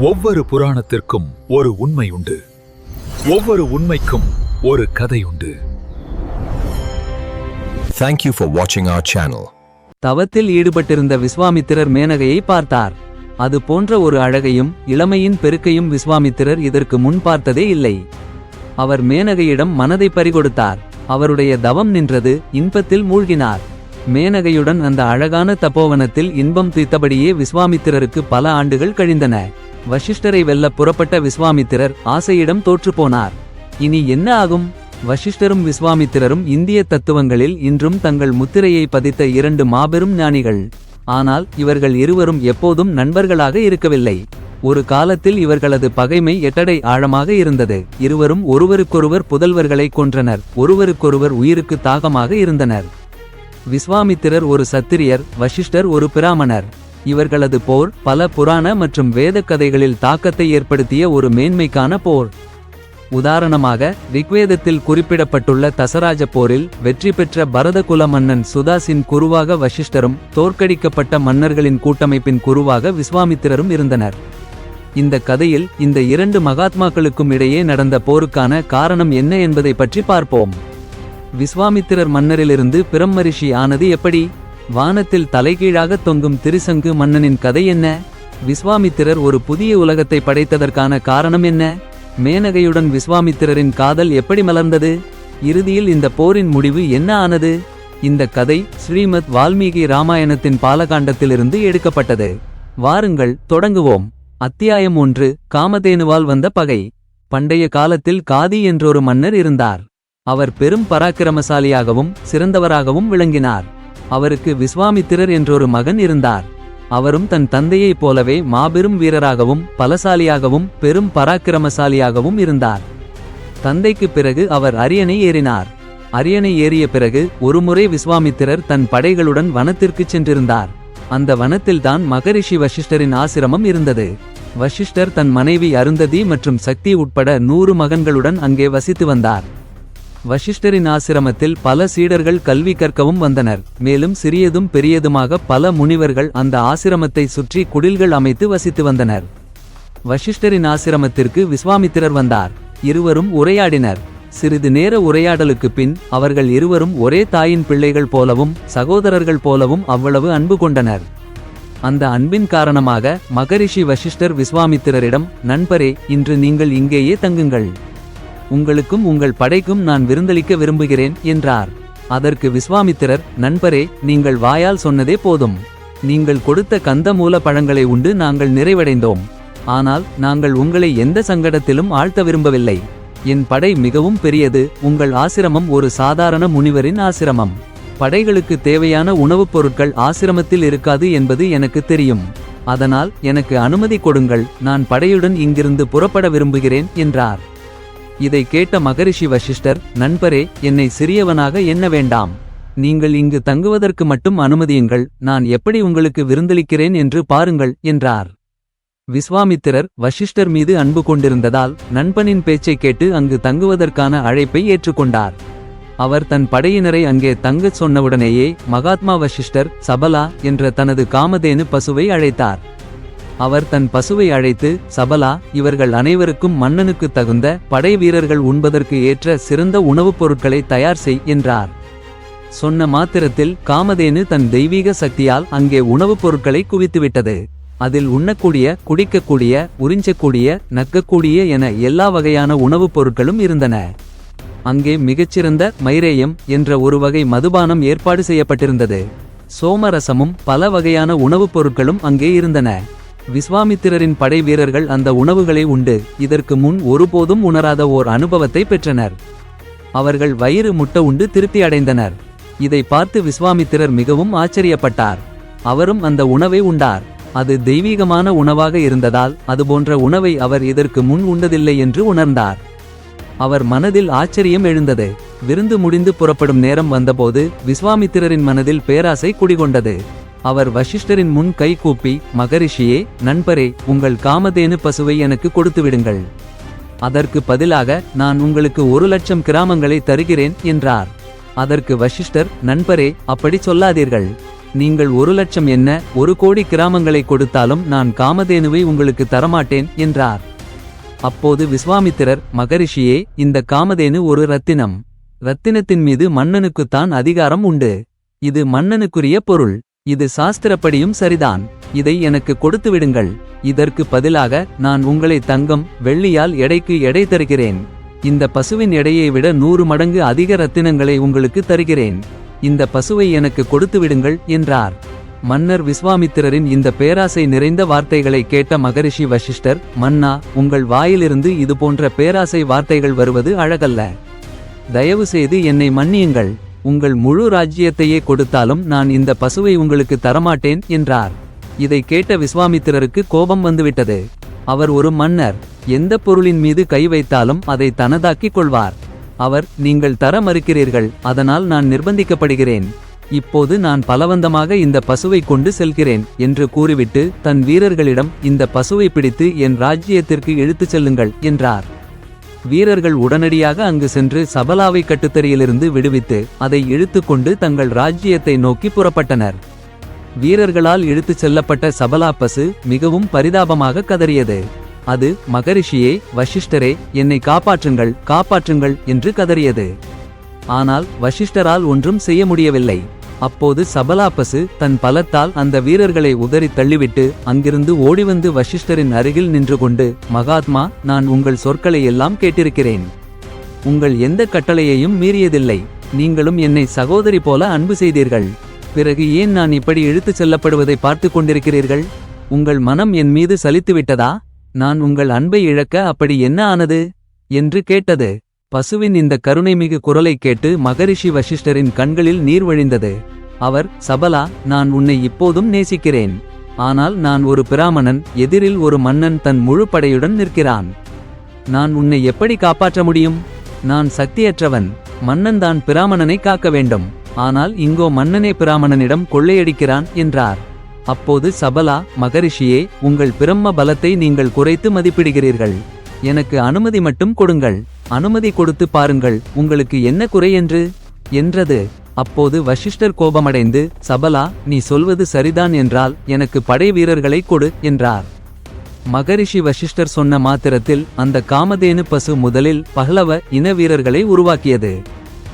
ஒவ்வொரு புராணத்திற்கும் ஒரு உண்மை உண்டு. ஒவ்வொரு உண்மைக்கும் ஒரு கதை உண்டு. Thank you for watching our channel. தவத்தில் ஈடுபட்டிருந்த விஸ்வாமித்திரர் மேனகையை பார்த்தார். அது போன்ற ஒரு அழகையும் இளமையின் பெருக்கையும் விஸ்வாமித்திரர் இதற்கு முன் பார்த்ததே இல்லை. அவர் மேனகையிடம் மனதை பறிகொடுத்தார். அவருடைய தவம் நின்றது இன்பத்தில் மூழ்கினார். மேனகையுடன் அந்த அழகான தபோவனத்தில் இன்பம் தீர்த்தபடியே விஸ்வாமித்திரருக்கு பல ஆண்டுகள் கழிந்தன. வசிஷ்டரை வெல்ல புறப்பட்ட விஸ்வாமித்திரர் ஆசையிடம் தோற்றுப்போனார் இனி என்ன ஆகும்? வசிஷ்டரும் விஸ்வாமித்திரரும் இந்திய தத்துவங்களில் இன்றும் தங்கள் முத்திரையை பதித்த இரண்டு மாபெரும் ஞானிகள். ஆனால் இவர்கள் இருவரும் எப்போதும் நண்பர்களாக இருக்கவில்லை. ஒரு காலத்தில் இவர்களது பகைமை எட்டடை ஆழமாக இருந்தது. இருவரும் ஒருவருக்கொருவர் புதல்வர்களை கொன்றனர். ஒருவருக்கொருவர் உயிருக்கு தாகமாக இருந்தனர். விஸ்வாமித்திரர் ஒரு சத்திரியர் வசிஷ்டர் ஒரு பிராமணர். இவர்களது போர் பல புராண மற்றும் வேதக் கதைகளில் தாக்கத்தை ஏற்படுத்திய ஒரு மேன்மைக்கான போர். உதாரணமாக ரிக்வேதத்தில் குறிப்பிடப்பட்டுள்ள தசராஜ போரில் வெற்றி பெற்ற பரதகுல மன்னன் சுதாசின் குருவாக வசிஷ்டரும் தோற்கடிக்கப்பட்ட மன்னர்களின் கூட்டமைப்பின் குருவாக விஸ்வாமித்திரரும் இருந்தனர். இந்த கதையில் இந்த இரண்டு மகாத்மாக்களுக்கும் இடையே நடந்த போருக்கான காரணம் என்ன என்பதை பற்றி பார்ப்போம். விஸ்வாமித்திரர் மன்னரிலிருந்து பிரம்மரிஷி ஆனது எப்படி? வானத்தில் தலைகீழாக தொங்கும் திரிசங்கு மன்னனின் கதை என்ன? விஸ்வாமித்திரர் ஒரு புதிய உலகத்தை படைத்ததற்கான காரணம் என்ன? மேனகையுடன் விஸ்வாமித்திரரின் காதல் எப்படி மலர்ந்தது? இறுதியில் இந்த போரின் முடிவு என்ன ஆனது? இந்த கதை ஸ்ரீமத் வால்மீகி ராமாயணத்தின் பாலகாண்டத்திலிருந்து எடுக்கப்பட்டது. வாருங்கள் தொடங்குவோம். அத்தியாயம் ஒன்று காமதேனுவால் வந்த பகை. பண்டைய காலத்தில் காதி என்றொரு மன்னர் இருந்தார். அவர் பெரும் பராக்கிரமசாலியாகவும் சிறந்தவராகவும் விளங்கினார். அவருக்கு விஸ்வாமித்திரர் என்றொரு மகன் இருந்தார். அவரும் தன் தந்தையைப் போலவே மாபெரும் வீரராகவும் பலசாலியாகவும் பெரும் பராக்கிரமசாலியாகவும் இருந்தார். தந்தைக்கு பிறகு அவர் அரியணை ஏறினார். அரியணை ஏறிய பிறகு ஒருமுறை விஸ்வாமித்திரர் தன் படைகளுடன் வனத்திற்குச் சென்றிருந்தார். அந்த வனத்தில்தான் மகரிஷி வசிஷ்டரின் ஆசிரமம் இருந்தது. வசிஷ்டர் தன் மனைவி அருந்ததி மற்றும் சக்தி உட்பட நூறு மகன்களுடன் அங்கே வசித்து வந்தார். வசிஷ்டரின் ஆசிரமத்தில் பல சீடர்கள் கல்வி கற்கவும் வந்தனர். மேலும் சிறியதும் பெரியதுமாக பல முனிவர்கள் அந்த ஆசிரமத்தை சுற்றி குடில்கள் அமைத்து வசித்து வந்தனர். வசிஷ்டரின் ஆசிரமத்திற்கு விஸ்வாமித்திரர் வந்தார். இருவரும் உரையாடினர். சிறிது நேர உரையாடலுக்குப் பின் அவர்கள் இருவரும் ஒரே தாயின் பிள்ளைகள் போலவும் சகோதரர்கள் போலவும் அவ்வளவு அன்பு கொண்டனர். அந்த அன்பின் காரணமாக மகரிஷி வசிஷ்டர் விஸ்வாமித்திரரிடம் நண்பரே இன்று நீங்கள் இங்கேயே தங்குங்கள். உங்களுக்கும் உங்கள் படைக்கும் நான் விருந்தளிக்க விரும்புகிறேன் என்றார். அதற்கு விஸ்வாமித்திரர் நண்பரே நீங்கள் வாயால் சொன்னதே போதும். நீங்கள் கொடுத்த கந்தமூல பழங்களை உண்டு நாங்கள் நிறைவடைந்தோம். ஆனால் நாங்கள் உங்களை எந்த சங்கடத்திலும் ஆழ்த்த விரும்பவில்லை. என் படை மிகவும் பெரியது உங்கள் ஆசிரமம் ஒரு சாதாரண முனிவரின் ஆசிரமம். படைகளுக்கு தேவையான உணவுப் பொருட்கள் ஆசிரமத்தில் இருக்காது என்பது எனக்கு தெரியும். அதனால் எனக்கு அனுமதி கொடுங்கள் நான் படையுடன் இங்கிருந்து புறப்பட விரும்புகிறேன் என்றார். இதை கேட்ட மகரிஷி வசிஷ்டர் நண்பரே என்னை சிறியவனாக எண்ண வேண்டாம். நீங்கள் இங்கு தங்குவதற்கு மட்டும் அனுமதியுங்கள். நான் எப்படி உங்களுக்கு விருந்தளிக்கிறேன் என்று பாருங்கள் என்றார். விஸ்வாமித்திரர் வசிஷ்டர் மீது அன்பு கொண்டிருந்ததால் நண்பனின் பேச்சைக் கேட்டு அங்கு தங்குவதற்கான அழைப்பை ஏற்றுக்கொண்டார். அவர் தன் படையினரை அங்கே தங்கச் சொன்னவுடனேயே மகாத்மா வசிஷ்டர் சபலா என்ற தனது காமதேனு பசுவை அழைத்தார். அவர் தன் பசுவை அழைத்து சபலா இவர்கள் அனைவருக்கும் மன்னனுக்கு தகுந்த படை வீரர்கள் உண்பதற்கு ஏற்ற சிறந்த உணவுப் பொருட்களை தயார் செய் என்றார். சொன்ன மாத்திரத்தில் காமதேனு தன் தெய்வீக சக்தியால் அங்கே உணவுப் பொருட்களை குவித்துவிட்டது. அதில் உண்ணக்கூடிய குடிக்கக்கூடிய உறிஞ்சக்கூடிய நக்கக்கூடிய என எல்லா வகையான உணவுப் பொருட்களும் இருந்தன. அங்கே மிகச்சிறந்த மைரேயம் என்ற ஒரு வகை மதுபானம் ஏற்பாடு செய்யப்பட்டிருந்தது. சோமரசமும் பல வகையான உணவுப் பொருட்களும் அங்கே இருந்தன. விஸ்வாமித்திரரின் படை வீரர்கள் அந்த உணவுகளை உண்டு. இதற்கு முன் ஒருபோதும் உணராத ஓர் அனுபவத்தை பெற்றனர். அவர்கள் வயிறு முட்டை உண்டு திருப்தி அடைந்தனர். இதை பார்த்து விஸ்வாமித்திரர் மிகவும் ஆச்சரியப்பட்டார். அவரும் அந்த உணவை உண்டார். அது தெய்வீகமான உணவாக இருந்ததால் அதுபோன்ற உணவை அவர் இதற்கு முன் உண்டதில்லை என்று உணர்ந்தார். அவர் மனதில் ஆச்சரியம் எழுந்தது. விருந்து முடிந்து புறப்படும் நேரம் வந்தபோது விஸ்வாமித்திரரின் மனதில் பேராசை குடிகொண்டது. அவர் வசிஷ்டரின் முன் கை கூப்பி மகரிஷியே நண்பரே உங்கள் காமதேனு பசுவை எனக்கு கொடுத்துவிடுங்கள் அதற்கு பதிலாக நான் உங்களுக்கு ஒரு லட்சம் கிராமங்களை தருகிறேன் என்றார். அதற்கு வசிஷ்டர் நண்பரே அப்படி சொல்லாதீர்கள். நீங்கள் ஒரு லட்சம் என்ன ஒரு கோடி கிராமங்களை கொடுத்தாலும் நான் காமதேனுவை உங்களுக்கு தரமாட்டேன் என்றார். அப்போது விஸ்வாமித்திரர் மகரிஷியே இந்த காமதேனு ஒரு ரத்தினம். ரத்தினத்தின் மீது மன்னனுக்குத்தான் அதிகாரம் உண்டு. இது மன்னனுக்குரிய பொருள். இது சாஸ்திரப்படியும் சரிதான். இதை எனக்கு கொடுத்து விடுங்கள். இதற்கு பதிலாக நான் உங்களை தங்கம் வெள்ளியால் எடைக்கு எடை தருகிறேன். இந்த பசுவின் எடையை விட நூறு மடங்கு அதிக ரத்தினங்களை உங்களுக்கு தருகிறேன். இந்த பசுவை எனக்கு கொடுத்து விடுங்கள் என்றார். மன்னர் விஸ்வாமித்திரரின் இந்த பேராசை நிறைந்த வார்த்தைகளை கேட்ட மகரிஷி வசிஷ்டர் மன்னா உங்கள் வாயிலிருந்து இது போன்ற பேராசை வார்த்தைகள் வருவது அழகல்ல. தயவு செய்து என்னை மன்னியுங்கள். உங்கள் முழு ராஜ்யத்தையே கொடுத்தாலும் நான் இந்த பசுவை உங்களுக்கு தரமாட்டேன் என்றார். இதை கேட்ட விஸ்வாமித்திரருக்கு கோபம் வந்துவிட்டது. அவர் ஒரு மன்னர் எந்த பொருளின் மீது கை வைத்தாலும் அதை தனதாக்கிக் கொள்வார். அவர் நீங்கள் தர மறுக்கிறீர்கள் அதனால் நான் நிர்பந்திக்கப்படுகிறேன். இப்போது நான் பலவந்தமாக இந்த பசுவை கொண்டு செல்கிறேன் என்று கூறிவிட்டு தன் வீரர்களிடம் இந்த பசுவை பிடித்து என் ராஜ்யத்திற்கு இழுத்துச் செல்லுங்கள் என்றார். வீரர்கள் உடனடியாக அங்கு சென்று சபலாவை கட்டுத்தறியிலிருந்து விடுவித்து அதை இழுத்துக்கொண்டு தங்கள் ராஜ்யத்தை நோக்கி புறப்பட்டனர். வீரர்களால் இழுத்துச் செல்லப்பட்ட சபலா பசு மிகவும் பரிதாபமாக கதறியது. அது மகரிஷியே வசிஷ்டரே என்னை காப்பாற்றுங்கள் காப்பாற்றுங்கள் என்று கதறியது. ஆனால் வசிஷ்டரால் ஒன்றும் செய்ய முடியவில்லை. அப்போது சபலாபசு தன் பலத்தால் அந்த வீரர்களை உதறித் தள்ளிவிட்டு அங்கிருந்து ஓடிவந்து வசிஷ்டரின் அருகில் நின்று கொண்டு மகாத்மா நான் உங்கள் சொற்களை எல்லாம் கேட்டிருக்கிறேன். உங்கள் எந்த கட்டளையையும் மீறியதில்லை. நீங்களும் என்னை சகோதரி போல அன்பு செய்தீர்கள். பிறகு ஏன் நான் இப்படி இழுத்துச் செல்லப்படுவதை பார்த்து கொண்டிருக்கிறீர்கள்? உங்கள் மனம் என் மீது சலித்துவிட்டதா? நான் உங்கள் அன்பை இழக்க அப்படி என்ன ஆனது? என்று கேட்டது. பசுவின் இந்த கருணைமிகு குரலைக் கேட்டு மகரிஷி வசிஷ்டரின் கண்களில் நீர் வழிந்தது. அவர் சபலா நான் உன்னை இப்போதும் நேசிக்கிறேன். ஆனால் நான் ஒரு பிராமணன் எதிரில் ஒரு மன்னன் தன் முழு படையுடன் நிற்கிறான். நான் உன்னை எப்படி காப்பாற்ற முடியும்? நான் சக்தியற்றவன் மன்னன் தான் பிராமணனை காக்க வேண்டும். ஆனால் இங்கோ மன்னனே பிராமணனிடம் கொள்ளையடிக்கிறான் என்றார். அப்போது சபலா மகரிஷியே உங்கள் பிரம்ம பலத்தை நீங்கள் குறைத்து மதிப்பிடுகிறீர்கள். எனக்கு அனுமதி மட்டும் கொடுங்கள். அனுமதி கொடுத்து பாருங்கள் உங்களுக்கு என்ன குறை என்று? என்றது. அப்போது வசிஷ்டர் கோபமடைந்து சபலா நீ சொல்வது சரிதான் என்றால் எனக்கு படை வீரர்களை கொடு என்றார். மகரிஷி வசிஷ்டர் சொன்ன மாத்திரத்தில் அந்த காமதேனு பசு முதலில் பஹ்லவ இன வீரர்களை உருவாக்கியது.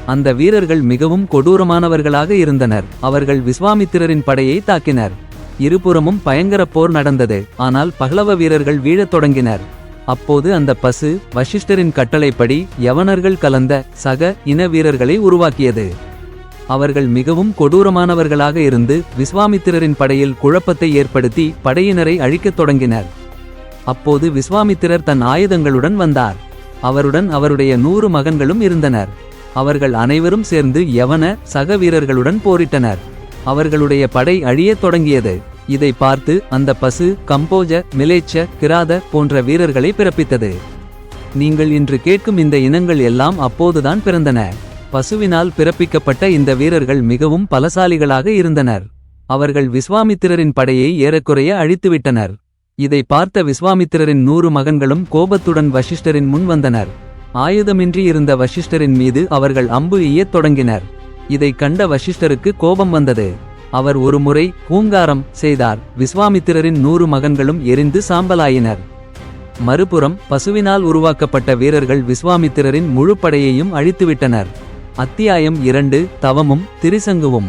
அந்த வீரர்கள் மிகவும் கொடூரமானவர்களாக இருந்தனர். அவர்கள் விஸ்வாமித்திரரின் படையை தாக்கினர். இருபுறமும் பயங்கர போர் நடந்தது. ஆனால் பஹ்லவ வீரர்கள் வீழத் தொடங்கினர். அப்போது அந்த பசு வசிஷ்டரின் கட்டளைப்படி யவனர்கள் கலந்த சக இன வீரர்களை உருவாக்கியது. அவர்கள் மிகவும் கொடூரமானவர்களாக இருந்து விஸ்வாமித்திரரின் படையில் குழப்பத்தை ஏற்படுத்தி படையினரை அழிக்கத் தொடங்கினர். அப்போது விஸ்வாமித்திரர் தன் ஆயுதங்களுடன் வந்தார். அவருடன் அவருடைய நூறு மகன்களும் இருந்தனர். அவர்கள் அனைவரும் சேர்ந்து யவன சக வீரர்களுடன் போரிட்டனர். அவர்களுடைய படை அழியத் தொடங்கியது. இதை பார்த்து அந்த பசு கம்போஜ மிலேச்ச கிராத போன்ற வீரர்களை பிறப்பித்தது. நீங்கள் இன்று கேட்கும் இந்த இனங்கள் எல்லாம் அப்போதுதான் பிறந்தன. பசுவினால் பிறப்பிக்கப்பட்ட இந்த வீரர்கள் மிகவும் பலசாலிகளாக இருந்தனர். அவர்கள் விஸ்வாமித்திரரின் படையை ஏறக்குறைய அழித்துவிட்டனர். இதை பார்த்த விஸ்வாமித்திரரின் நூறு மகன்களும் கோபத்துடன் வசிஷ்டரின் முன் வந்தனர். ஆயுதமின்றி இருந்த வசிஷ்டரின் மீது அவர்கள் அம்பு எய்யத் தொடங்கினர். இதை கண்ட வசிஷ்டருக்கு கோபம் வந்தது. அவர் ஒருமுறை பூங்காரம் செய்தார். விஸ்வாமித்திரரின் நூறு மகன்களும் எரிந்து சாம்பலாயினர். மறுபுறம் பசுவினால் உருவாக்கப்பட்ட வீரர்கள் விஸ்வாமித்திரரின் முழு படையையும் அழித்துவிட்டனர். அத்தியாயம் இரண்டு தவமும் திரிசங்குவும்.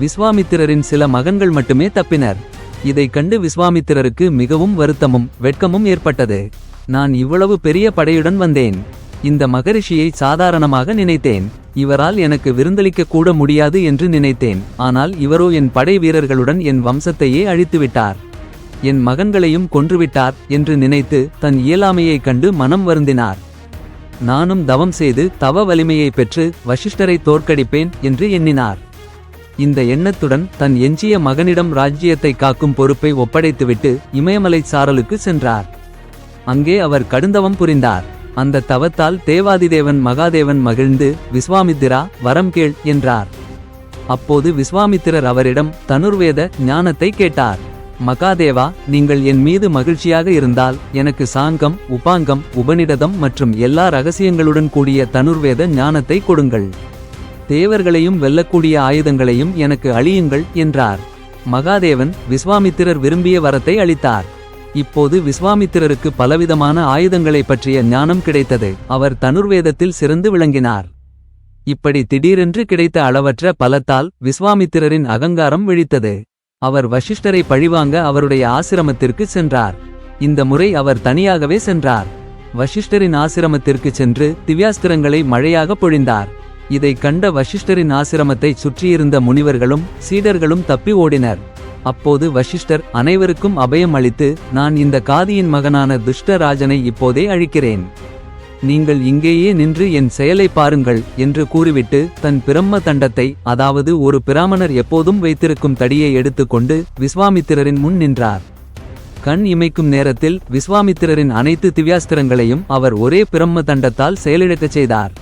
விஸ்வாமித்திரரின் சில மகன்கள் மட்டுமே தப்பினர். இதை கண்டு விஸ்வாமித்திரருக்கு மிகவும் வருத்தமும் வெட்கமும் ஏற்பட்டது. நான் இவ்வளவு பெரிய படையுடன் வந்தேன். இந்த மகரிஷியை சாதாரணமாக நினைத்தேன். இவரால் எனக்கு விருந்தளிக்க கூட முடியாது என்று நினைத்தேன். ஆனால் இவரோ என் படை வீரர்களுடன் என் வம்சத்தையே அழித்துவிட்டார். என் மகன்களையும் கொன்றுவிட்டார் என்று நினைத்து தன் இயலாமையைக் கண்டு மனம் வருந்தினார். நானும் தவம் செய்து தவ வலிமையை பெற்று வசிஷ்டரை தோற்கடிப்பேன் என்று எண்ணினார். இந்த எண்ணத்துடன் தன் எஞ்சிய மகனிடம் ராஜ்யத்தை காக்கும் பொறுப்பை ஒப்படைத்துவிட்டு இமயமலை சாரலுக்கு சென்றார். அங்கே அவர் கடுந்தவம் புரிந்தார். அந்த தவத்தால் தேவாதிதேவன் மகாதேவன் மகிழ்ந்து விஸ்வாமித்திரா வரம் கேள் என்றார். அப்போது விஸ்வாமித்திரர் அவரிடம் தனுர்வேத ஞானத்தை கேட்டார். மகாதேவா நீங்கள் என் மீது மகிழ்ச்சியாக இருந்தால் எனக்கு சாங்கம் உபாங்கம் உபநிடதம் மற்றும் எல்லா ரகசியங்களுடன் கூடிய தனுர்வேத ஞானத்தை கொடுங்கள். தேவர்களையும் வெல்லக்கூடிய ஆயுதங்களையும் எனக்கு அழியுங்கள் என்றார். மகாதேவன் விஸ்வாமித்திரர் விரும்பிய வரத்தை அளித்தார். இப்போது விஸ்வாமித்திரருக்கு பலவிதமான ஆயுதங்களைப் பற்றிய ஞானம் கிடைத்தது. அவர் தனுர்வேதத்தில் சிறந்து விளங்கினார். இப்படி திடீரென்று கிடைத்த அளவற்ற பலத்தால் விஸ்வாமித்திரரின் அகங்காரம் விழித்தது அவர் வசிஷ்டரை பழிவாங்க அவருடைய ஆசிரமத்திற்கு சென்றார். இந்த முறை அவர் தனியாகவே சென்றார். வசிஷ்டரின் ஆசிரமத்திற்கு சென்று திவ்யாஸ்திரங்களை மழையாக பொழிந்தார். இதைக் கண்ட வசிஷ்டரின் ஆசிரமத்தை சுற்றியிருந்த முனிவர்களும் சீடர்களும் தப்பி ஓடினர். அப்போது வசிஷ்டர் அனைவருக்கும் அபயம் அளித்து நான் இந்த காதியின் மகனான துஷ்டராஜனை இப்போதே அழிக்கிறேன். நீங்கள் இங்கேயே நின்று என் செயலை பாருங்கள் என்று கூறிவிட்டு தன் பிரம்ம தண்டத்தை அதாவது ஒரு பிராமணர் எப்போதும் வைத்திருக்கும் தடியை எடுத்துக்கொண்டு விஸ்வாமித்திரரின் முன் நின்றார். கண் இமைக்கும் நேரத்தில் விஸ்வாமித்திரரின் அனைத்து திவ்யாஸ்திரங்களையும் அவர் ஒரே பிரம்ம தண்டத்தால் செயலிழக்கச் செய்தார்.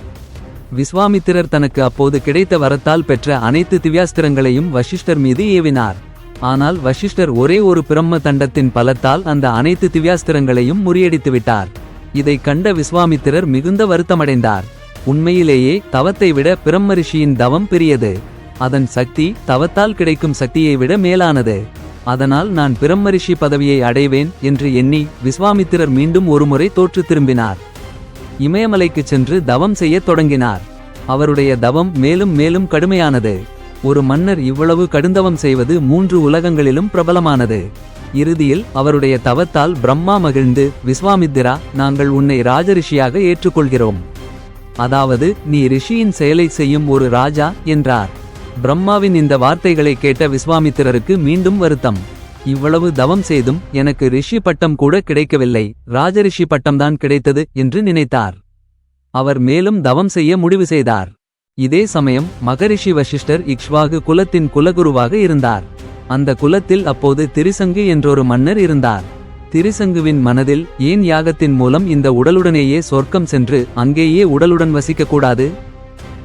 விஸ்வாமித்திரர் தனக்கு அப்போது கிடைத்த வரத்தால் பெற்ற அனைத்து திவ்யாஸ்திரங்களையும் வசிஷ்டர் மீது ஏவினார். ஆனால் வசிஷ்டர் ஒரே ஒரு பிரம்ம தண்டத்தின் பலத்தால் அந்த அனைத்து திவ்யாஸ்திரங்களையும் முறியடித்துவிட்டார் இதைக் கண்ட விஸ்வாமித்திரர் மிகுந்த வருத்தமடைந்தார். உண்மையிலேயே தவத்தை விட பிரம்ம ரிஷியின் தவம் பெரியது. அதன் சக்தி தவத்தால் கிடைக்கும் சக்தியை விட மேலானது. அதனால் நான் பிரம்ம ரிஷி பதவியை அடைவேன் என்று எண்ணி விஸ்வாமித்திரர் மீண்டும் ஒருமுறை தோற்று திரும்பினார். இமயமலைக்குச் சென்று தவம் செய்யத் தொடங்கினார். அவருடைய தவம் மேலும் மேலும் கடுமையானது. ஒரு மன்னர் இவ்வளவு கடுந்தவம் செய்வது மூன்று உலகங்களிலும் பிரபலமானது. இறுதியில் அவருடைய தவத்தால் பிரம்மா மகிழ்ந்து விஸ்வாமித்திரா நாங்கள் உன்னை ராஜரிஷியாக ஏற்றுக்கொள்கிறோம். அதாவது நீ ரிஷியின் செயலை செய்யும் ஒரு ராஜா என்றார். பிரம்மாவின் இந்த வார்த்தைகளை கேட்ட விஸ்வாமித்திரருக்கு மீண்டும் வருத்தம். இவ்வளவு தவம் செய்தும் எனக்கு ரிஷி பட்டம் கூட கிடைக்கவில்லை ராஜரிஷி பட்டம்தான் கிடைத்தது என்று நினைத்தார். அவர் மேலும் தவம் செய்ய முடிவு செய்தார். இதே சமயம் மகரிஷி வசிஷ்டர் இக்ஷ்வாகு குலத்தின் குலகுருவாக இருந்தார். அந்த குலத்தில் அப்போது திரிசங்கு என்றொரு மன்னர் இருந்தார். திரிசங்குவின் மனதில் ஏன் யாகத்தின் மூலம் இந்த உடலுடனேயே சொர்க்கம் சென்று அங்கேயே உடலுடன் வசிக்கக்கூடாது?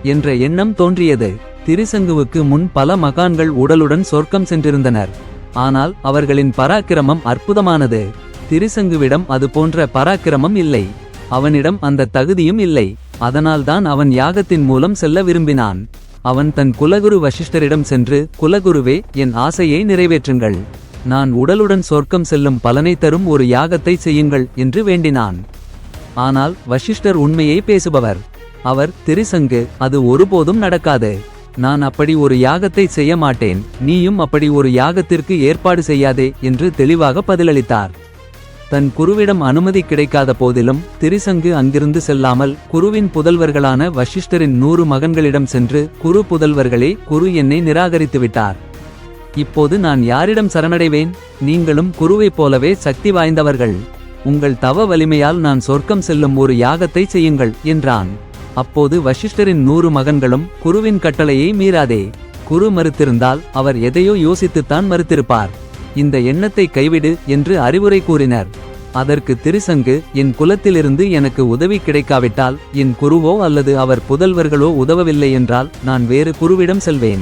என்ற எண்ணம் தோன்றியது. திரிசங்குவுக்கு முன் பல மகான்கள் உடலுடன் சொர்க்கம் சென்றிருந்தனர். ஆனால் அவர்களின் பராக்கிரமம் அற்புதமானது. திரிசங்குவிடம் அது போன்ற பராக்கிரமம் இல்லை. அவனிடம் அந்த தகுதியும் இல்லை. அதனால்தான் அவன் யாகத்தின் மூலம் செல்ல விரும்பினான். அவன் தன் குலகுரு வசிஷ்டரிடம் சென்று குலகுருவே என் ஆசையை நிறைவேற்றுங்கள். நான் உடலுடன் சொர்க்கம் செல்லும் பலனை தரும் ஒரு யாகத்தை செய்யுங்கள் என்று வேண்டினான். ஆனால் வசிஷ்டர் உண்மையை பேசுபவர். அவர் திரிசங்கு அது ஒருபோதும் நடக்காது. நான் அப்படி ஒரு யாகத்தை செய்ய மாட்டேன். நீயும் அப்படி ஒரு யாகத்திற்கு ஏற்பாடு செய்யாதே என்று தெளிவாக பதிலளித்தார். தன் குருவிடம் அனுமதி கிடைக்காத போதிலும் திரிசங்கு அங்கிருந்து செல்லாமல் குருவின் புதல்வர்களான வசிஷ்டரின் நூறு மகன்களிடம் சென்று குரு புதல்வர்களே குரு என்னை நிராகரித்துவிட்டார் இப்போது நான் யாரிடம் சரணடைவேன்? நீங்களும் குருவைப் போலவே சக்தி வாய்ந்தவர்கள். உங்கள் தவ வலிமையால் நான் சொர்க்கம் செல்லும் ஒரு யாகத்தை செய்யுங்கள் என்றான். அப்போது வசிஷ்டரின் நூறு மகன்களும் குருவின் கட்டளையை மீறாதே. குரு மறுத்திருந்தால் அவர் எதையோ யோசித்துத்தான் மறுத்திருப்பார். இந்த எண்ணத்தை கைவிடு என்று அறிவுரை கூறினர். அதற்கு திருசங்கு என் குலத்திலிருந்து எனக்கு உதவி கிடைக்காவிட்டால் என் குருவோ அல்லது அவர் புதல்வர்களோ உதவவில்லை என்றால் நான் வேறு குருவிடம் செல்வேன்.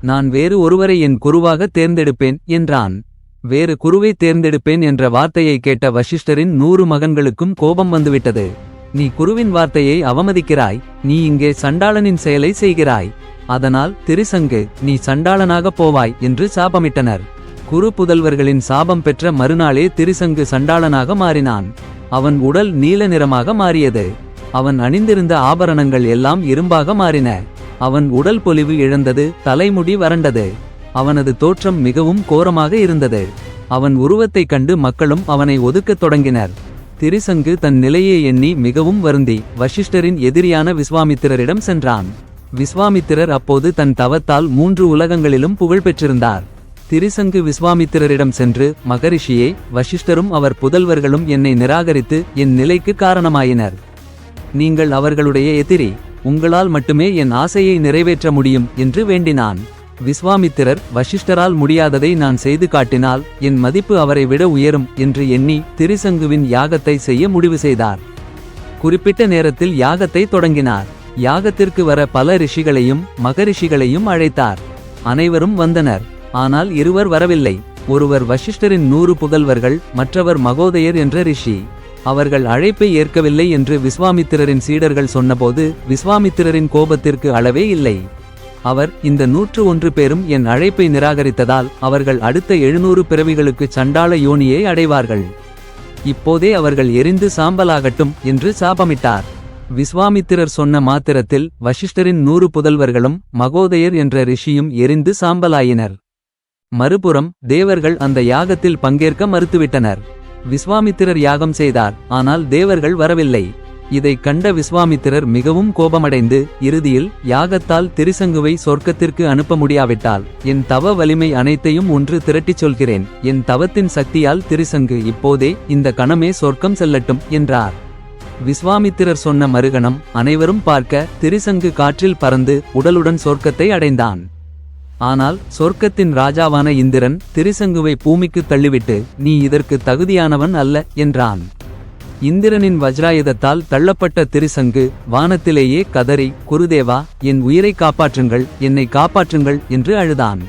நான் வேறு ஒருவரை என் குருவாக தேர்ந்தெடுப்பேன் என்றான். வேறு குருவை தேர்ந்தெடுப்பேன் என்ற வார்த்தையை கேட்ட வசிஷ்டரின் நூறு மகன்களுக்கும் கோபம் வந்துவிட்டது. நீ குருவின் வார்த்தையை அவமதிக்கிறாய் நீ இங்கே சண்டாளனின் செயலை செய்கிறாய். அதனால் திருசங்கு நீ சண்டாளனாகப் போவாய் என்று சாபமிட்டனர். குரு புதல்வர்களின் சாபம் பெற்ற மறுநாளே திரிசங்கு சண்டாளனாக மாறினான். அவன் உடல் நீல நிறமாக மாறியது. அவன் அணிந்திருந்த ஆபரணங்கள் எல்லாம் இரும்பாக மாறின. அவன் உடல் பொலிவு இழந்தது தலைமுடி வறண்டது. அவனது தோற்றம் மிகவும் கோரமாக இருந்தது. அவன் உருவத்தைக் கண்டு மக்களும் அவனை ஒதுக்கத் தொடங்கினர். திரிசங்கு தன் நிலையை எண்ணி மிகவும் வருந்தி வசிஷ்டரின் எதிரியான விஸ்வாமித்திரரிடம் சென்றான். விஸ்வாமித்திரர் அப்போது தன் தவத்தால் மூன்று உலகங்களிலும் புகழ் பெற்றிருந்தார். திரிசங்கு விஸ்வாமித்திரரிடம் சென்று மகரிஷியே வசிஷ்டரும் அவர் புதல்வர்களும் என்னை நிராகரித்து என் நிலைக்கு காரணமாயினர். நீங்கள் அவர்களுடைய எதிரி உங்களால் மட்டுமே என் ஆசையை நிறைவேற்ற முடியும் என்று வேண்டினான். விஸ்வாமித்திரர் வசிஷ்டரால் முடியாததை நான் செய்து காட்டினால் என் மதிப்பு அவரை விட உயரும் என்று எண்ணி திரிசங்குவின் யாகத்தை செய்ய முடிவு செய்தார். குறிப்பிட்ட நேரத்தில் யாகத்தை தொடங்கினார். யாகத்திற்கு வர பல ரிஷிகளையும் மகரிஷிகளையும் அழைத்தார். அனைவரும் வந்தனர். ஆனால் இருவர் வரவில்லை. ஒருவர் வசிஷ்டரின் நூறு புதல்வர்கள் மற்றவர் மகோதயர் என்ற ரிஷி. அவர்கள் அழைப்பை ஏற்கவில்லை என்று விஸ்வாமித்திரரின் சீடர்கள் சொன்னபோது விஸ்வாமித்திரரின் கோபத்திற்கு அளவே இல்லை. அவர் இந்த நூற்று ஒன்று பேரும் என் அழைப்பை நிராகரித்ததால் அவர்கள் அடுத்த எழுநூறு பிறவிகளுக்கு சண்டாள யோனியை அடைவார்கள். இப்போதே அவர்கள் எரிந்து சாம்பலாகட்டும் என்று சாபமிட்டார். விஸ்வாமித்திரர் சொன்ன மாத்திரத்தில் வசிஷ்டரின் நூறு புதல்வர்களும் மகோதயர் என்ற ரிஷியும் எரிந்து சாம்பலாயினர். மறுபுறம் தேவர்கள் அந்த யாகத்தில் பங்கேற்க மறுத்துவிட்டனர். விஸ்வாமித்திரர் யாகம் செய்தார் ஆனால் தேவர்கள் வரவில்லை. இதைக் கண்ட விஸ்வாமித்திரர் மிகவும் கோபமடைந்து இறுதியில் யாகத்தால் திரிசங்குவை சொர்க்கத்திற்கு அனுப்ப முடியாவிட்டால் என் தவ வலிமை அனைத்தையும் ஒன்று திரட்டிச் சொல்கிறேன் என் தவத்தின் சக்தியால் திரிசங்கு இப்போதே இந்த கணமே சொர்க்கம் செல்லட்டும் என்றார். விஸ்வாமித்திரர் சொன்ன மறுகணம் அனைவரும் பார்க்க திரிசங்கு காற்றில் பறந்து உடலுடன் சொர்க்கத்தை அடைந்தான். ஆனால் சொர்க்கத்தின் ராஜாவான இந்திரன் திரிசங்குவை பூமிக்கு தள்ளிவிட்டு நீ இதற்கு தகுதியானவன் அல்ல என்றான். இந்திரனின் வஜ்ராயுதத்தால் தள்ளப்பட்ட திரிசங்கு வானத்திலேயே கதறி குருதேவா என் உயிரை காப்பாற்றுங்கள் என்னை காப்பாற்றுங்கள் என்று அழுதான்.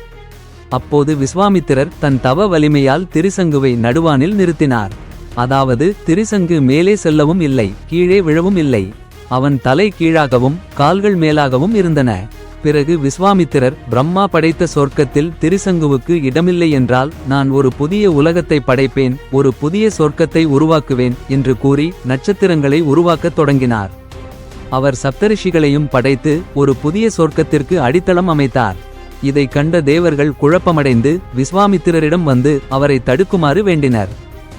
அப்போது விஸ்வாமித்திரர் தன் தவ வலிமையால் திரிசங்குவை நடுவானில் நிறுத்தினார். அதாவது திரிசங்கு மேலே செல்லவும் இல்லை கீழே விழவும் இல்லை. அவன் தலை கீழாகவும் கால்கள் மேலாகவும் இருந்தன. பிறகு விஸ்வாமித்திரர் பிரம்மா படைத்த சொர்க்கத்தில் திரிசங்குவுக்கு இடமில்லை என்றால் நான் ஒரு புதிய உலகத்தை படைப்பேன் ஒரு புதிய சொர்க்கத்தை உருவாக்குவேன் என்று கூறி நட்சத்திரங்களை உருவாக்கத் தொடங்கினார். அவர் சப்தரிஷிகளையும் படைத்து ஒரு புதிய சொர்க்கத்திற்கு அடித்தளம் அமைத்தார். இதை கண்ட தேவர்கள் குழப்பமடைந்து விஸ்வாமித்திரரிடம் வந்து அவரை தடுக்குமாறு வேண்டினர்.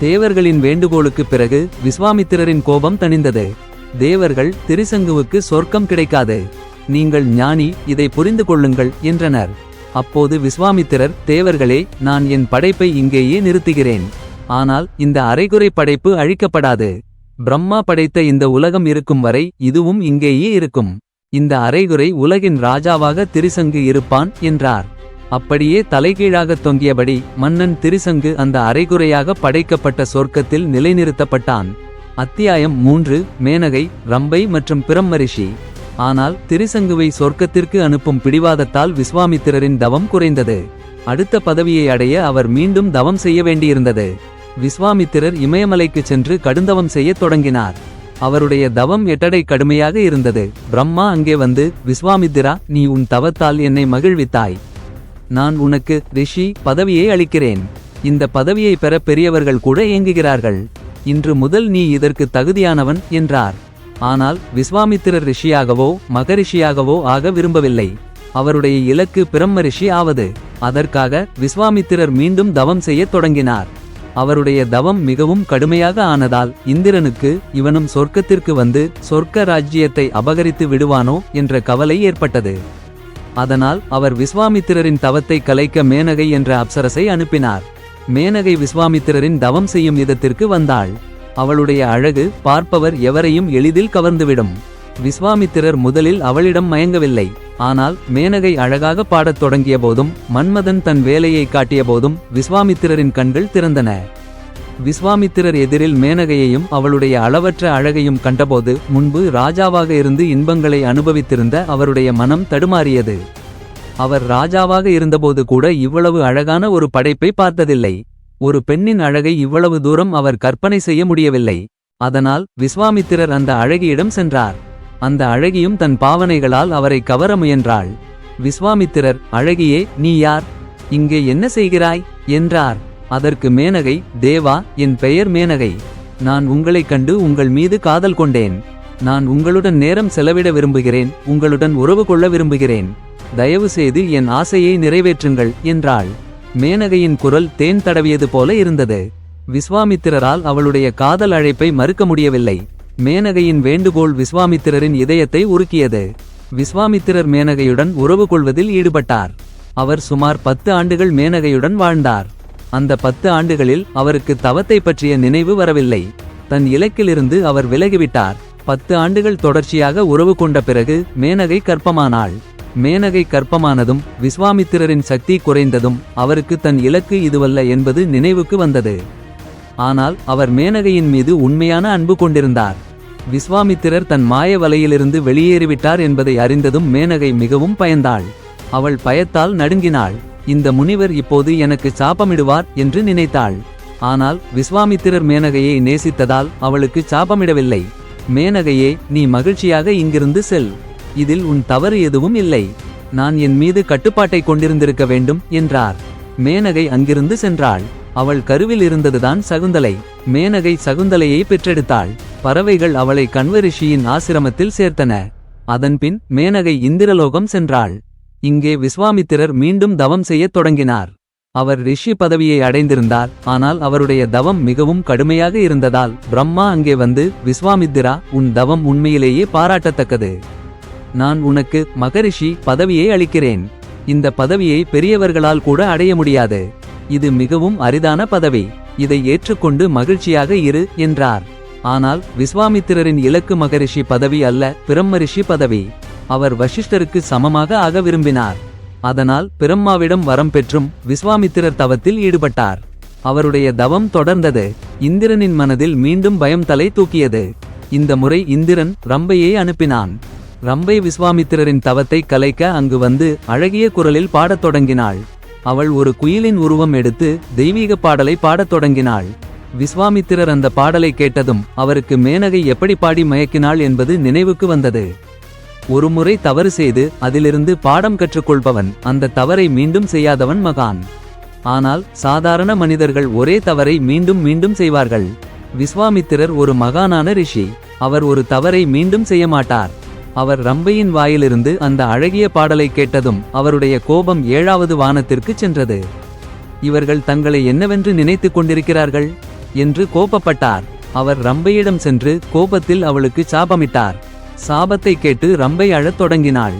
தேவர்களின் வேண்டுகோளுக்குப் பிறகு விஸ்வாமித்திரரின் கோபம் தணிந்தது. தேவர்கள் திரிசங்குவுக்கு சொர்க்கம் கிடைக்காது. நீங்கள் ஞானி இதை புரிந்து கொள்ளுங்கள் என்றனர். அப்போது விஸ்வாமித்திரர் தேவர்களே நான் என் படைப்பை இங்கேயே நிறுத்துகிறேன். ஆனால் இந்த அரைகுறை படைப்பு அழிக்கப்படாது. பிரம்மா படைத்த இந்த உலகம் இருக்கும் வரை இதுவும் இங்கேயே இருக்கும். இந்த அரைகுறை உலகின் ராஜாவாக திரிசங்கு இருப்பான் என்றார். அப்படியே தலைகீழாகத் தொங்கியபடி மன்னன் திரிசங்கு அந்த அரைகுறையாக படைக்கப்பட்ட சொர்க்கத்தில் நிலைநிறுத்தப்பட்டான். அத்தியாயம் மூன்று மேனகை ரம்பை மற்றும் பிரம்மரிஷி. ஆனால் திரிசங்குவை சொர்க்கத்திற்கு அனுப்பும் பிடிவாதத்தால் விஸ்வாமித்திரரின் தவம் குறைந்தது. அடுத்த பதவியை அடைய அவர் மீண்டும் தவம் செய்ய வேண்டியிருந்தது. விஸ்வாமித்திரர் இமயமலைக்கு சென்று கடுந்தவம் செய்யத் தொடங்கினார். அவருடைய தவம் எட்டடை கடுமையாக இருந்தது. பிரம்மா அங்கே வந்து விஸ்வாமித்திரா நீ உன் தவத்தால் என்னை மகிழ்வித்தாய். நான் உனக்கு ரிஷி பதவியை அளிக்கிறேன். இந்த பதவியை பெற பெரியவர்கள் கூட இயங்குகிறார்கள் இன்று முதல் நீ இதற்கு தகுதியானவன் என்றார். ஆனால் விஸ்வாமித்திரர் ரிஷியாகவோ மகரிஷியாகவோ ஆக விரும்பவில்லை. அவருடைய இலக்கு பிரம்ம ரிஷி ஆவது. அதற்காக விஸ்வாமித்திரர் மீண்டும் தவம் செய்யத் தொடங்கினார். அவருடைய தவம் மிகவும் கடுமையாக ஆனதால் இந்திரனுக்கு இவனும் சொர்க்கத்திற்கு வந்து சொர்க்க ராஜ்யத்தை அபகரித்து விடுவானோ என்ற கவலை ஏற்பட்டது. அதனால் அவர் விஸ்வாமித்திரரின் தவத்தை கலைக்க மேனகை என்ற அப்சரசை அனுப்பினார். மேனகை விஸ்வாமித்திரரின் தவம் செய்யும் விதத்திற்கு வந்தாள். அவளுடைய அழகு பார்ப்பவர் எவரையும் எளிதில் கவர்ந்துவிடும். விஸ்வாமித்திரர் முதலில் அவளிடம் மயங்கவில்லை. ஆனால் மேனகை அழகாக பாடத் தொடங்கிய போதும் மன்மதன் தன் வேலையை காட்டிய போதும் விஸ்வாமித்திரரின் கண்கள் திறந்தன. விஸ்வாமித்திரர் எதிரில் மேனகையையும் அவளுடைய அளவற்ற அழகையும் கண்டபோது முன்பு ராஜாவாக இருந்து இன்பங்களை அனுபவித்திருந்த அவருடைய மனம் தடுமாறியது. அவர் ராஜாவாக இருந்தபோது கூட இவ்வளவு அழகான ஒரு படைப்பை பார்த்ததில்லை. ஒரு பெண்ணின் அழகை இவ்வளவு தூரம் அவர் கற்பனை செய்ய முடியவில்லை. அதனால் விஸ்வாமித்திரர் அந்த அழகியிடம் சென்றார். அந்த அழகியும் தன் பாவனைகளால் அவரை கவர முயன்றாள். விஸ்வாமித்திரர் அழகியே நீ யார்? இங்கே என்ன செய்கிறாய்? என்றார். அதற்கு மேனகை தேவா என் பெயர் மேனகை. நான் உங்களைக் கண்டு உங்கள் மீது காதல் கொண்டேன். நான் உங்களுடன் நேரம் செலவிட விரும்புகிறேன். உங்களுடன் உறவு கொள்ள விரும்புகிறேன். தயவு செய்து என் ஆசையை நிறைவேற்றுங்கள் என்றாள். மேனகையின் குரல் தேன் தடவியது போல இருந்தது. விஸ்வாமித்திரரால் அவளுடைய காதல் அழைப்பை மறுக்க முடியவில்லை. மேனகையின் வேண்டுகோள் விஸ்வாமித்திரரின் இதயத்தை உருக்கியது. விஸ்வாமித்திரர் மேனகையுடன் உறவு கொள்வதில் ஈடுபட்டார். அவர் சுமார் பத்து ஆண்டுகள் மேனகையுடன் வாழ்ந்தார். அந்த பத்து ஆண்டுகளில் அவருக்கு தவத்தை பற்றிய நினைவு வரவில்லை. தன் இலக்கிலிருந்து அவர் விலகிவிட்டார். பத்து ஆண்டுகள் தொடர்ச்சியாக உறவு கொண்ட பிறகு மேனகை கற்பமானாள். மேனகை கற்பமானதும் விஸ்வாமித்திரரின் சக்தி குறைந்ததும் அவருக்கு தன் இலக்கு இதுவல்ல என்பது நினைவுக்கு வந்தது. ஆனால் அவர் மேனகையின் மீது உண்மையான அன்பு கொண்டிருந்தார். விஸ்வாமித்திரர் தன் மாய வலையிலிருந்து வெளியேறிவிட்டார் என்பதை அறிந்ததும் மேனகை மிகவும் பயந்தாள். அவள் பயத்தால் நடுங்கினாள். இந்த முனிவர் இப்போது எனக்கு சாபமிடுவார் என்று நினைத்தாள். ஆனால் விஸ்வாமித்திரர் மேனகையை நேசித்ததால் அவளுக்கு சாபமிடவில்லை. மேனகையே நீ மகிழ்ச்சியாக இங்கிருந்து செல். இதில் உன் தவறு எதுவும் இல்லை. நான் என் மீது கட்டுப்பாட்டை கொண்டிருந்திருக்க வேண்டும் என்றார். மேனகை அங்கிருந்து சென்றாள். அவள் கருவில் இருந்ததுதான் சகுந்தலை. மேனகை சகுந்தலையை பெற்றெடுத்தாள். பறவைகள் அவளை கண்வரிஷியின் ஆசிரமத்தில் சேர்த்தன. அதன்பின் மேனகை இந்திரலோகம் சென்றாள். இங்கே விஸ்வாமித்திரர் மீண்டும் தவம் செய்யத் தொடங்கினார். அவர் ரிஷி பதவியை அடைந்திருந்தார். ஆனால் அவருடைய தவம் மிகவும் கடுமையாக இருந்ததால் பிரம்மா அங்கே வந்து விஸ்வாமித்திரா உன் தவம் உண்மையிலேயே பாராட்டத்தக்கது. நான் உனக்கு மகரிஷி பதவியை அளிக்கிறேன். இந்த பதவியை பெரியவர்களால் கூட அடைய முடியாது. இது மிகவும் அரிதான பதவி. இதை ஏற்றுக்கொண்டு மகிழ்ச்சியாக இரு என்றார். ஆனால் விஸ்வாமித்திரரின் இலக்கு மகரிஷி பதவி அல்ல பிரம்மரிஷி பதவி. அவர் வசிஷ்டருக்கு சமமாக ஆக விரும்பினார். அதனால் பிரம்மாவிடம் வரம் பெற்றும் விஸ்வாமித்திரர் தவத்தில் ஈடுபட்டார். அவருடைய தவம் தொடர்ந்தது. இந்திரனின் மனதில் மீண்டும் பயம் தலை தூக்கியது. இந்த முறை இந்திரன் ரம்பையை அனுப்பினான். ரம்பை விஸ்வாமித்திரரின் தவத்தை கலைக்க அங்கு வந்து அழகிய குரலில் பாடத் தொடங்கினாள். அவள் ஒரு குயிலின் உருவம் எடுத்து தெய்வீக பாடலை பாடத் தொடங்கினாள். விஸ்வாமித்திரர் அந்த பாடலை கேட்டதும் அவருக்கு மேனகை எப்படி பாடி மயக்கினாள் என்பது நினைவுக்கு வந்தது. ஒருமுறை தவறு செய்து அதிலிருந்து பாடம் கற்றுக்கொள்பவன் அந்த தவறை மீண்டும் செய்யாதவன் மகான். ஆனால் சாதாரண மனிதர்கள் ஒரே தவறை மீண்டும் மீண்டும் செய்வார்கள். விஸ்வாமித்திரர் ஒரு மகானான ரிஷி. அவர் ஒரு தவறை மீண்டும் செய்ய மாட்டார். அவர் ரம்பையின் வாயிலிருந்து அந்த அழகிய பாடலை கேட்டதும் அவருடைய கோபம் ஏழாவது வானத்திற்குச் சென்றது. இவர்கள் தங்களை என்னவென்று நினைத்துக் கொண்டிருக்கிறார்கள்? என்று கோபப்பட்டார். அவர் ரம்பையிடம் சென்று கோபத்தில் அவளுக்கு சாபமிட்டார். சாபத்தை கேட்டு ரம்பை அழத் தொடங்கினாள்.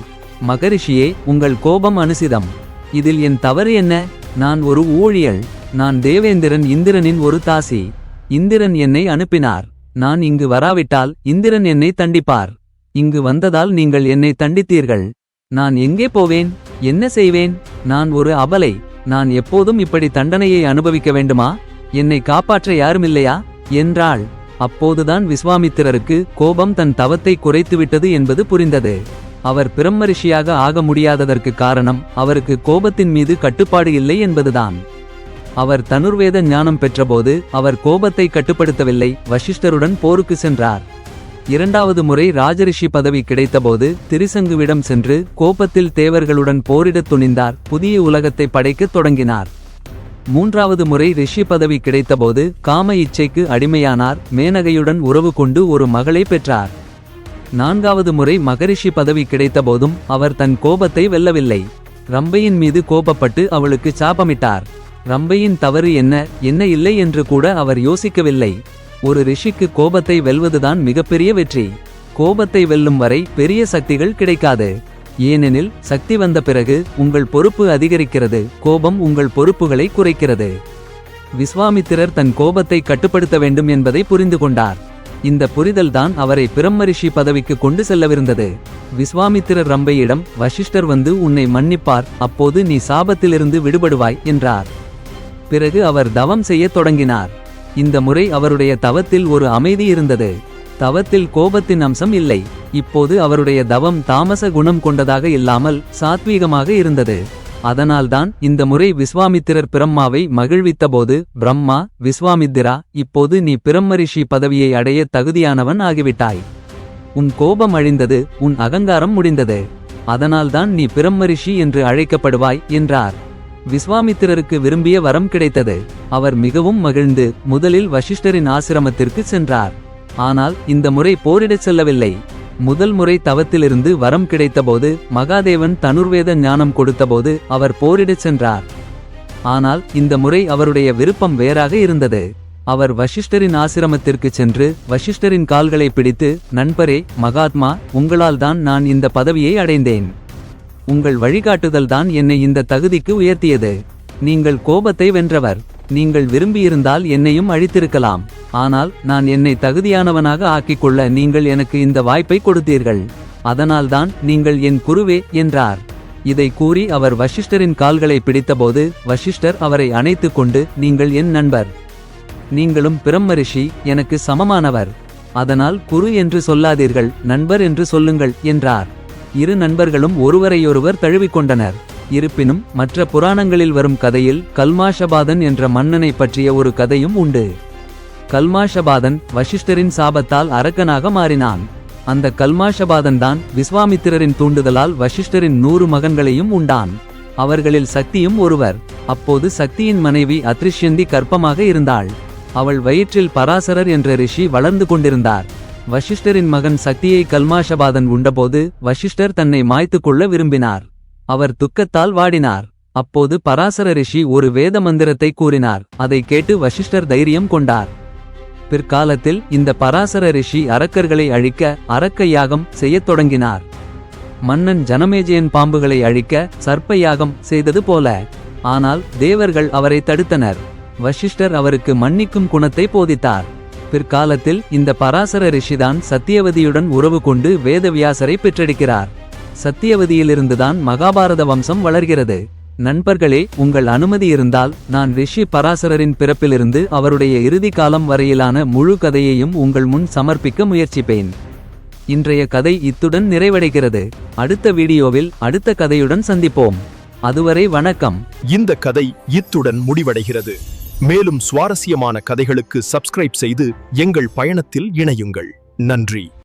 மகரிஷியே உங்கள் கோபம் அனுசிதம். இதில் என் தவறு என்ன? நான் ஒரு ஊழியல். நான் தேவேந்திரன் இந்திரனின் ஒரு தாசி. இந்திரன் என்னை அனுப்பினார். நான் இங்கு வராவிட்டால் இந்திரன் என்னை தண்டிப்பார். இங்கு வந்ததால் நீங்கள் என்னை தண்டித்தீர்கள். நான் எங்கே போவேன்? என்ன செய்வேன்? நான் ஒரு அபலை. நான் எப்போதும் இப்படி தண்டனையை அனுபவிக்க வேண்டுமா? என்னை காப்பாற்ற யாருமில்லையா? என்றாள். அப்போதுதான் விஸ்வாமித்திரருக்கு கோபம் தன் தவத்தை குறைத்துவிட்டது என்பது புரிந்தது. அவர் பிரம்மரிஷியாக ஆக முடியாததற்கு காரணம் அவருக்கு கோபத்தின் மீது கட்டுப்பாடு இல்லை என்பதுதான். அவர் தனுர்வேத ஞானம் பெற்றபோது அவர் கோபத்தை கட்டுப்படுத்தவில்லை வசிஷ்டருடன் போருக்கு சென்றார். இரண்டாவது முறை ராஜரிஷி பதவி கிடைத்தபோது திரிசங்குவிடம் சென்று கோபத்தில் தேவர்களுடன் போரிடத் துணிந்தார். புதிய உலகத்தை படைக்கத் தொடங்கினார். மூன்றாவது முறை ரிஷி பதவி கிடைத்தபோது காம இச்சைக்கு அடிமையானார். மேனகையுடன் உறவு கொண்டு ஒரு மகளை பெற்றார். நான்காவது முறை மகரிஷி பதவி கிடைத்தபோதும் அவர் தன் கோபத்தை வெல்லவில்லை. ரம்பையின் மீது கோபப்பட்டு அவளுக்கு சாபமிட்டார். ரம்பையின் தவறு என்ன? என்ன இல்லை என்று கூட அவர் யோசிக்கவில்லை. ஒரு ரிஷிக்கு கோபத்தை வெல்வதுதான் மிகப்பெரிய வெற்றி. கோபத்தை வெல்லும் வரை பெரிய சக்திகள் கிடைக்காது. ஏனெனில் சக்தி வந்த பிறகு உங்கள் பொறுப்பு அதிகரிக்கிறது கோபம் உங்கள் பொறுப்புகளை குறைக்கிறது. விஸ்வாமித்திரர் தன் கோபத்தை கட்டுப்படுத்த வேண்டும் என்பதை புரிந்து கொண்டார். இந்த புரிதல்தான் அவரை பிரம்மரிஷி பதவிக்கு கொண்டு செல்லவிருந்தது. விஸ்வாமித்திரர் ரம்பையிடம் வசிஷ்டர் வந்து உன்னை மன்னிப்பார் அப்போது நீ சாபத்திலிருந்து விடுபடுவாய் என்றார். பிறகு அவர் தவம் செய்யத் தொடங்கினார். இந்த முறை அவருடைய தவத்தில் ஒரு அமைதி இருந்தது. தவத்தில் கோபத்தின் அம்சம் இல்லை. இப்போது அவருடைய தவம் தாமச குணம் கொண்டதாக இல்லாமல் சாத்வீகமாக இருந்தது. அதனால்தான் இந்த முறை விஸ்வாமித்திரர் பிரம்மாவை மகிழ்வித்தபோது பிரம்மா விஸ்வாமித்திரா இப்போது நீ பிரம்மரிஷி பதவியை அடைய தகுதியானவன் ஆகிவிட்டாய். உன் கோபம் அழிந்தது உன் அகங்காரம் முடிந்தது. அதனால்தான் நீ பிரம்மரிஷி என்று அழைக்கப்படுவாய் என்றார். விஸ்வாமித்திரருக்கு விரும்பிய வரம் கிடைத்தது. அவர் மிகவும் மகிழ்ந்து முதலில் வசிஷ்டரின் ஆசிரமத்திற்கு சென்றார். ஆனால் இந்த முறை போரிடச் செல்லவில்லை. முதல் முறை தவத்திலிருந்து வரம் கிடைத்தபோது மகாதேவன் தனுர்வேத ஞானம் கொடுத்தபோது அவர் போரிடச் சென்றார். ஆனால் இந்த முறை அவருடைய விருப்பம் வேறாக இருந்தது. அவர் வசிஷ்டரின் ஆசிரமத்திற்கு சென்று வசிஷ்டரின் கால்களை பிடித்து நண்பரே மகாத்மா உங்களால் தான் நான் இந்த பதவியை அடைந்தேன். உங்கள் வழிகாட்டுதல்தான் என்னை இந்த தகுதிக்கு உயர்த்தியது. நீங்கள் கோபத்தை வென்றவர். நீங்கள் விரும்பியிருந்தால் என்னையும் அழித்திருக்கலாம். ஆனால் நான் என்னை தகுதியானவனாக ஆக்கிக் கொள்ள நீங்கள் எனக்கு இந்த வாய்ப்பை கொடுத்தீர்கள். அதனால்தான் நீங்கள் என் குருவே என்றார். இதை கூறி அவர் வசிஷ்டரின் கால்களை பிடித்தபோது வசிஷ்டர் அவரை அணைத்துக் கொண்டு நீங்கள் என் நண்பர். நீங்களும் பிரம்மரிஷி எனக்கு சமமானவர். அதனால் குரு என்று சொல்லாதீர்கள் நண்பர் என்று சொல்லுங்கள் என்றார். இரு நண்பர்களும் ஒருவரையொருவர் தழுவிக்கொண்டனர். இருப்பினும் மற்ற புராணங்களில் வரும் கதையில் கல்மாஷபாதன் என்ற மன்னனை பற்றிய ஒரு கதையும் உண்டு. கல்மாஷபாதன் வசிஷ்டரின் சாபத்தால் அரக்கனாக மாறினான். அந்த கல்மாஷபாதன் தான் விஸ்வாமித்திரரின் தூண்டுதலால் வசிஷ்டரின் நூறு மகன்களையும் உண்டான். அவர்களில் சக்தியும் ஒருவர். அப்போது சக்தியின் மனைவி அத்ரிஷ்யந்தி கற்பமாக இருந்தாள். அவள் வயிற்றில் பராசரர் என்ற ரிஷி வளர்ந்து கொண்டிருந்தார். வசிஷ்டரின் மகன் சக்தியை கல்மாஷபாதன் உண்டபோது வசிஷ்டர் தன்னை மாய்த்துக் கொள்ள விரும்பினார். அவர் துக்கத்தால் வாடினார். அப்போது பராசர ரிஷி ஒரு வேத மந்திரத்தை கூறினார். அதை கேட்டு வசிஷ்டர் தைரியம் கொண்டார். பிற்காலத்தில் இந்த பராசர ரிஷி அரக்கர்களை அழிக்க அரக்க யாகம் செய்யத் தொடங்கினார். மன்னன் ஜனமேஜயன் பாம்புகளை அழிக்க சர்ப்ப யாகம் செய்தது போல. ஆனால் தேவர்கள் அவரை தடுத்தனர். வசிஷ்டர் அவருக்கு மன்னிக்கும் குணத்தை போதித்தார். பிற்காலத்தில் இந்த பராசர ரிஷிதான் சத்தியவதியுடன் உறவு கொண்டு வேதவியாசரை பெற்றெடுக்கிறார். சத்தியவதியிலிருந்துதான் மகாபாரத வம்சம் வளர்கிறது. நண்பர்களே உங்கள் அனுமதி இருந்தால் நான் ரிஷி பராசரரின் பிறப்பிலிருந்து அவருடைய இறுதி காலம் வரையிலான முழு கதையையும் உங்கள் முன் சமர்ப்பிக்க முயற்சிப்பேன். இன்றைய கதை இத்துடன் நிறைவடைகிறது. அடுத்த வீடியோவில் அடுத்த கதையுடன் சந்திப்போம். அதுவரை வணக்கம். இந்த கதை இத்துடன் முடிவடைகிறது. மேலும் சுவாரஸ்யமான கதைகளுக்கு சப்ஸ்கிரைப் செய்து எங்கள் பயணத்தில் இணையுங்கள். நன்றி.